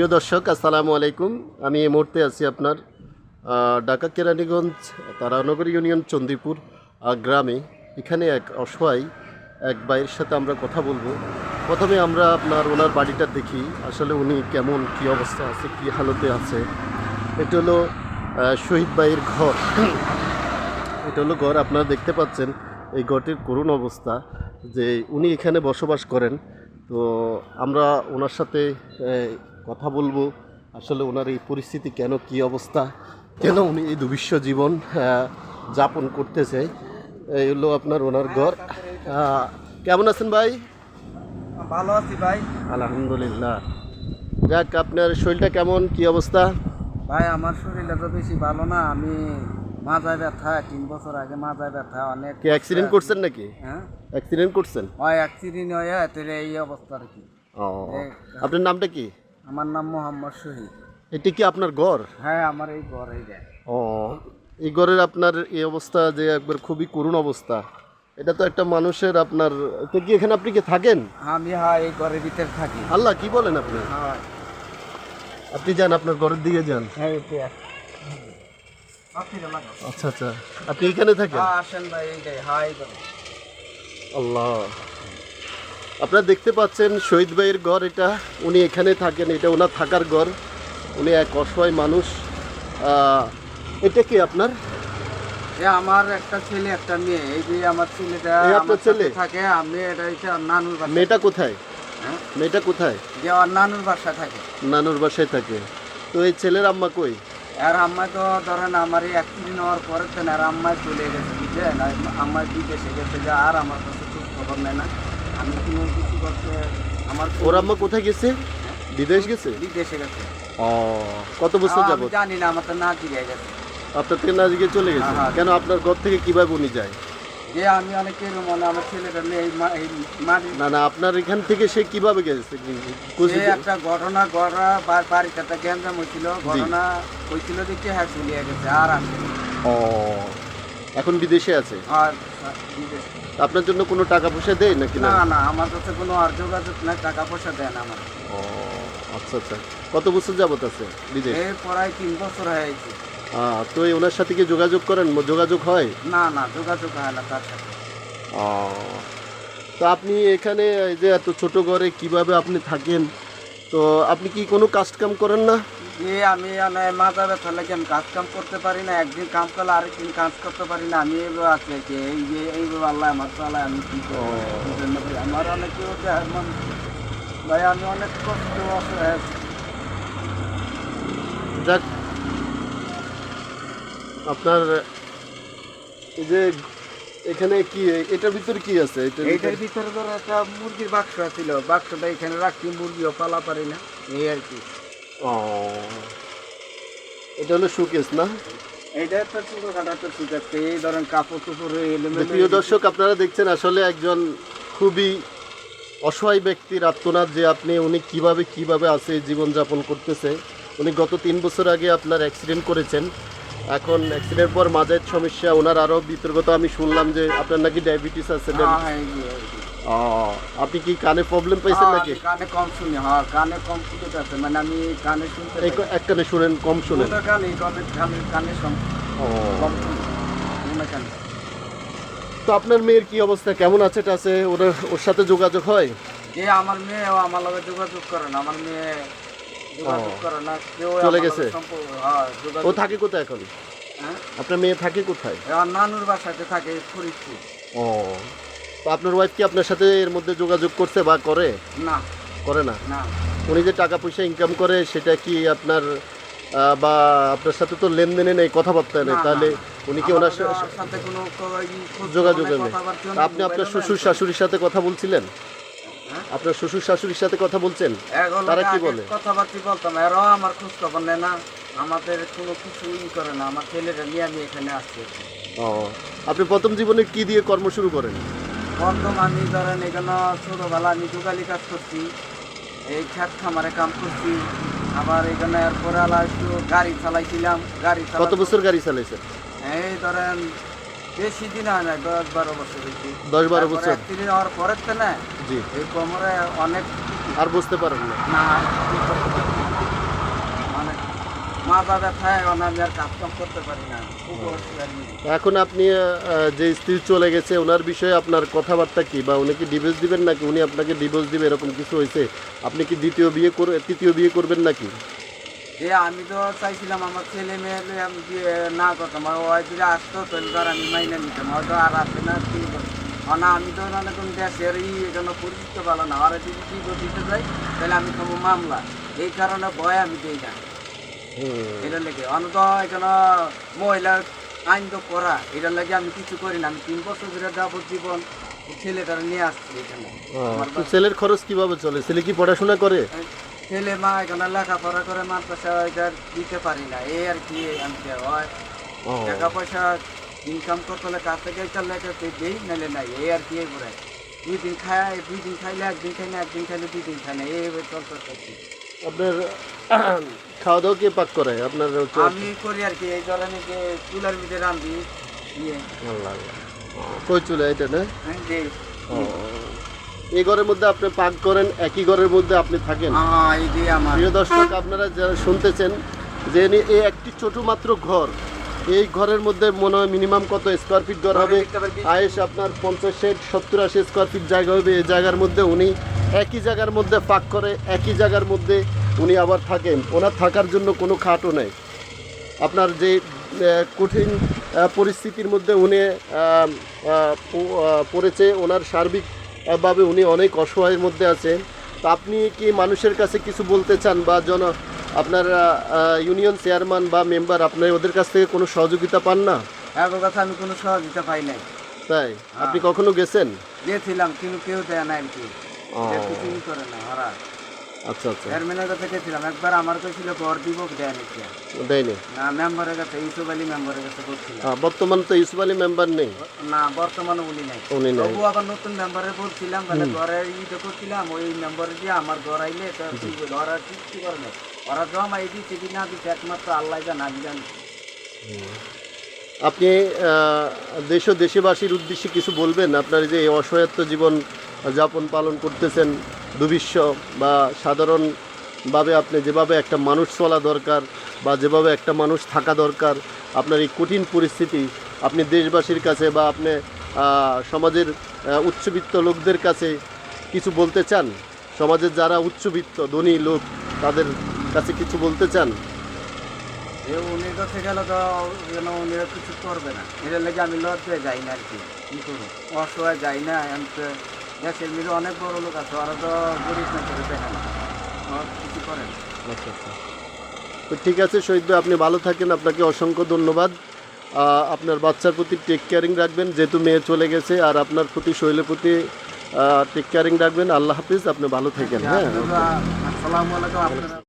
প্রিয় দর্শক, আসসালামু আলাইকুম। আমি এই মুহূর্তে আছি আপনার ঢাকা কেরানীগঞ্জ, তারানগর ইউনিয়ন, চন্দিপুর গ্রামে। এখানে এক অসহায় এক ভাইয়ের সাথে আমরা কথা বলব। প্রথমে আমরা আপনার ওনার বাড়িটা দেখি, আসলে উনি কেমন, কি অবস্থা আছে, কি হালতে আছে। এটা হলো শহীদ ভাইয়ের ঘর। এটা হলো ঘর, আপনারা দেখতে পাচ্ছেন এই ঘরটির করুণ অবস্থা, যে উনি এখানে বসবাস করেন। তো আমরা ওনার সাথে কথা বলব আসলে ওনার এই পরিস্থিতি কেন কি অবস্থা কেন উনি এই দুবিশ্ব জীবন যাপন করতেছে এই হলো আপনার ওনার ঘর। কেমন আছেন ভাই? ভালো আছি ভাই। আলহামদুলিল্লাহ। যাক আপনার শরীরটা কেমন কি অবস্থা? ভাই আমার শরীরটা তো বেশি ভালো না। আমি মাথায় ব্যথা তিন বছর আগে মাথায় ব্যথা অনেক কি অ্যাক্সিডেন্ট করছেন নাকি? হ্যাঁ? অ্যাক্সিডেন্ট করছেন? ওই অ্যাক্সিডেন্ট হয়ে তাহলে এই অবস্থা আর কি। ও আপনার নামটা কি? আমার নাম মোহাম্মদ শহীদ। এটি কি আপনার ঘর? হ্যাঁ আমার এই ঘর এই ও এই ঘরের আপনার এই অবস্থা যে একবার খুবই করুণ অবস্থা। এটা তো একটা মানুষের আপনার তো কি এখানে আপনি কি থাকেন? আমি হ্যাঁ এই ঘরের ভিতরে থাকি। আল্লাহ কি বলেন আপনি? হ্যাঁ। আপনি যান আপনার ঘরের দিকে যান। হ্যাঁ লাগাও। আচ্ছা আচ্ছা। আপনি এখানে থাকেন? হ্যাঁ আসেন ভাই এই দেয় হ্যাঁ আল্লাহ। আপনারা দেখতে পাচ্ছেন শহীদ ভাইয়ের ঘর এটা উনি এখানে থাকেন এটা ওনার থাকার ঘর। উনি এক অসহায় মানুষ। এটা কি আপনার? আমার একটা ছেলে একটা মেয়ে। এই যে আমার ছেলেটা আপনার ছেলে? থাকে আমি এটা হচ্ছে নানুর মেয়েটা কোথায়? হ্যাঁ? মেয়েটা কোথায়? যে নানুর বাসা থাকে। নানুর বাসায় থাকে। তো এই ছেলের আম্মা কই? আর আম্মাই তো ধরেন আমার এই অ্যাক্সিডেন্ট হওয়ার পরে তো আর আম্মাই চলে গেছে বুঝলেন? আর আম্মাই বিদেশে গেছে যে আর আমার কাছে খুব খবর নেয় না। ওর আম্মা কোথায় গেছে? বিদেশ গেছে? বিদেশে গেছে। ও কত বছর যাবত জানি না আমার তো না জিগে গেছে। আপনার থেকে না গিয়ে চলে গেছে? হ্যাঁ, হ্যাঁ। কেন আপনার ঘর থেকে কীভাবে উনি যায়? যে আমি অনেক মনে আমার ছেলেটা এই মা- এই মাটি না না আপনার এখান থেকে সে কীভাবে গেছে? সে একটা ঘটনা ঘটনা বাড়িতে একটা গ্যাঞ্জাম হয়েছিল। ঘটনা হয়েছিল দেখে হ্যাঁ চলিয়ে গেছে আর আসে ও এখন বিদেশে আছে? আর বিদেশে। আপনার জন্য কোনো টাকা পয়সা দেয় নাকি না? না না আমার কাছে কোনো আর যোগাযোগ নাই টাকা পয়সা দেয় না আমার। ও আচ্ছা আচ্ছা। কত বছর যাবত আছে বিদেশ? এই প্রায় তিন বছর হয়েছে আহ, তো এই ওনার সাথে কি যোগাযোগ করেন? যোগাযোগ হয়? না না যোগাযোগ হয় না তার সাথে। ও তো আপনি এখানে এই যে এত ছোট ঘরে কীভাবে আপনি থাকেন? তো আপনি কি কোনো কাজ কাম করেন না? যে আমি মানে মাথা ব্যথা লাগে আমি কাজ কাম করতে পারি না একদিন কাম করলে আরেকদিন কাজ করতে পারি না আমি এইভাবে আছি আর কি। এই যে এইভাবে আল্লাহ আমার চালায় আমি কি করব? আমার অনেক মানে ভাই আমি অনেক কষ্ট যাক আপনার এই যে এখানে কি এটার ভিতরে কি আছে? এটার ভিতরে- ধরো একটা মুরগির বাক্স ছিল বাক্সটা এখানে রাখছি মুরগিও পালা পারি না এই আর কি। ও। এটা হলো সুকেস না? এইটা একটা ছোটখাটো একটা সুযোগ এই ধরেন কাপড় চোপড় প্রিয় দর্শক আপনারা দেখছেন আসলে একজন খুবই অসহায় ব্যক্তির আত্মনাথ যে আপনি উনি কীভাবে কীভাবে আছে জীবনযাপন করতেছে। উনি গত তিন বছর আগে আপনার অ্যাক্সিডেন্ট করেছেন। এখন অ্যাক্সিডেন্ট পর মাঝের সমস্যা ওনার আরও বিতর্কত আমি শুনলাম যে আপনার নাকি ডায়াবেটিস আছে হ্যাঁ, হ্যাঁ, আপনি কি কানে প্রবলেম পাইছেন হ্যাঁ, নাকি? কানে কম শুনি হ্যাঁ কানে কম শুনতে আছে মানে আমি কানে শুনতে এক কানে শুনেন কম শুনেন। কানে কানে কানে কম শুনি তো আপনার মেয়ের কি অবস্থা? কেমন আছে আছে? ওর ওর সাথে যোগাযোগ হয়? যে আমার মেয়ে ও আমার লগে যোগাযোগ করে না আমার মেয়ে যোগাযোগ ও, করে না কেউ চলে গেছে? হ্যাঁ ও থাকে কোথায় এখন? হ্যাঁ? আপনার মেয়ে থাকে কোথায়? নানুর বাসাতে থাকে ফরিদপুর। ও। তো আপনার ওয়াইফ কি আপনার সাথে এর মধ্যে যোগাযোগ করছে বা করে? না। করে না? না। উনি যে টাকা পয়সা ইনকাম করে সেটা কি আপনার বা আপনার সাথে তো লেনদেনে নেই কথাবার্তা নেই তাহলে উনি কি ওনার সাথে কোনো যোগাযোগে নেই আপনি আপনার শ্বশুর শাশুড়ির সাথে কথা বলছিলেন? হ্যাঁ? আপনার শ্বশুর শাশুড়ির সাথে কথা বলছেন? তারা কি বলে? কথাবার্তা বলতাম এরাও আমার খোঁজ খবর নেয় না আমাদের কোনো কিছু ই করে না আমার ছেলেরা নিয়ে আমি এখানে আসছি। ও আপনি প্রথম জীবনে কি দিয়ে কর্ম শুরু করেন? প্রথম আমি ধরেন এখানে ছোটোবেলা আমি দোকালি কাজ করছি এই খেত খামারে কাম করছি আবার এখানে এরপরে আলা একটু গাড়ি চালাইছিলাম গাড়ি কত বছর গাড়ি চালাইছেন? এই ধরেন বেশি দিন হয় না দশ বারো বছর দশ বারো বছর? অ্যাক্সিডেন্ট হওয়ার পরের তো না জি। এই কোমরে অনেক আর বুঝতে পারেন না। না কি করতে পারি। মাথা এখন আমি আর কাজ কাম করতে পারি না। এখন আপনি যে স্ত্রী চলে গেছে ওনার বিষয়ে আপনার কথাবার্তা কি? বা উনি কি ডিভোর্স দিবেন নাকি? উনি আপনাকে ডিভোর্স দিবে এরকম কিছু হয়েছে? আপনি কি দ্বিতীয় বিয়ে করে তৃতীয় বিয়ে করবেন নাকি? এ আমি তো চাইছিলাম আমার ছেলে মেয়ে আমি না করতাম। আর ওই যদি আসতো তাহলে তো আর আমি মাইনে নিতাম। হয়তো আর আসে না কি? না আমি তো মানে কোন দেশের ই এখানে পরিচিত ভালো না। আর যদি কি দিতে যাই তাহলে আমি খাব মামলা। এই কারণে ভয় আমি দিই না। এটা লেগে। অনত এখানে মহিলার আইন তো করা। এটার লাগে আমি কিছু করি না। আমি তিন বছর ধরে যাবজ্জীবন ছেলেটার নিয়ে আসছি এখানে। ছেলের খরচ কীভাবে চলে? ছেলে কি পড়াশোনা করে? ছেলে মা এখানে লেখাপড়া করে মার পয়সা এটা দিতে পারি না। এই আর কি যে হয়। টাকা পয়সা ইনকাম করতে হলে কাছ থেকে একটা লেখা দিই নাহলে নাই। এই আর কি এই করে। দুই দিন খায় দুই দিন খাইলে একদিন খাই না একদিন খাইলে দুই দিন খাই না। এইভাবে চলতে থাকি আপনার খাওয়া দাওয়া কে পাক করে? আপনার আমি করি আর কি এই ধরনের যে চুলার ভিতরে রান্ধি ইয়ে আল্লাহ। আল্লাহ। কই চলে এটা না? হ্যাঁ, এই ঘরের মধ্যে আপনি পাক করেন একই ঘরের মধ্যে আপনি থাকেন। প্রিয় দর্শক আপনারা যারা শুনতেছেন যে এই একটি ছোট মাত্র ঘর এই ঘরের মধ্যে মনে হয় মিনিমাম কত স্কোয়ার ফিট ঘর হবে? আয়েস আপনার পঞ্চাশ ষাট সত্তর আশি স্কোয়ার ফিট জায়গা হবে। এই জায়গার মধ্যে উনি একই জায়গার মধ্যে পাক করে একই জায়গার মধ্যে উনি আবার থাকেন। ওনার থাকার জন্য কোনো খাটও নেই। আপনার যে কঠিন পরিস্থিতির মধ্যে উনি পড়েছে ওনার সার্বিকভাবে উনি অনেক অসহায়ের মধ্যে আছেন। তো আপনি কি মানুষের কাছে কিছু বলতে চান বা জন আপনার ইউনিয়ন চেয়ারম্যান বা মেম্বার আপনার ওদের কাছ থেকে কোনো সহযোগিতা পান না? কথা আমি কোনো সহযোগিতা পাই নাই। তাই? আপনি কখনো গেছেন? গেছিলাম কিন্তু কেউ দেয় না আর কি। করে না ওরা আচ্ছা আচ্ছা। চেয়ারম্যানের কাছে গেছিলাম একবার আমার কইছিল ঘর দিব দেয় নাকি দেয়নি? না মেম্বারের কাছে ইউসুফ আলী মেম্বারের কাছে বলছিলাম। বর্তমান তো ইউসুফ আলী মেম্বার নেই? না বর্তমানে উনি নাই। উনি নেই। তবু আবার নতুন মেম্বারে বলছিলাম মানে ঘরের ইটা করছিলাম ওই মেম্বারে দিয়ে আমার ঘর আইলে বলে, ওরা কিছু করে না ওরা জমা এই দিচ্ছে কি না দিচ্ছে একমাত্র আল্লাহ জান আমি জানি। আপনি দেশ ও দেশবাসীর উদ্দেশ্যে কিছু বলবেন? আপনার যে এই অসহায়ত্ব জীবন যাপন পালন করতেছেন দুবিশ্ব বা সাধারণভাবে আপনি যেভাবে একটা মানুষ চলা দরকার বা যেভাবে একটা মানুষ থাকা দরকার, আপনার এই কঠিন পরিস্থিতি, আপনি দেশবাসীর কাছে বা আপনি সমাজের উচ্চবিত্ত লোকদের কাছে কিছু বলতে চান? সমাজের যারা উচ্চবিত্ত, ধনী লোক, তাদের কাছে কিছু বলতে চান? এ উনি কাছে গেলে তো যেন উনি কিছু করবে না। এটার লেগে আমি লজ্জায় যাই না আর কি। কী করব? অসহায় যাই না আমি তো দেশের মিলে অনেক বড় লোক আছে ওরা তো গরিব না করে দেখে না। কিছু করে না। আচ্ছা আচ্ছা। তো ঠিক আছে শহীদ ভাই আপনি ভালো থাকেন আপনাকে অসংখ্য ধন্যবাদ। আপনার বাচ্চার প্রতি টেক কেয়ারিং রাখবেন যেহেতু মেয়ে চলে গেছে আর আপনার প্রতি শৈলের প্রতি টেক কেয়ারিং রাখবেন। আল্লাহ হাফিজ আপনি ভালো থাকেন হ্যাঁ। আসসালামু আলাইকুম আপনারা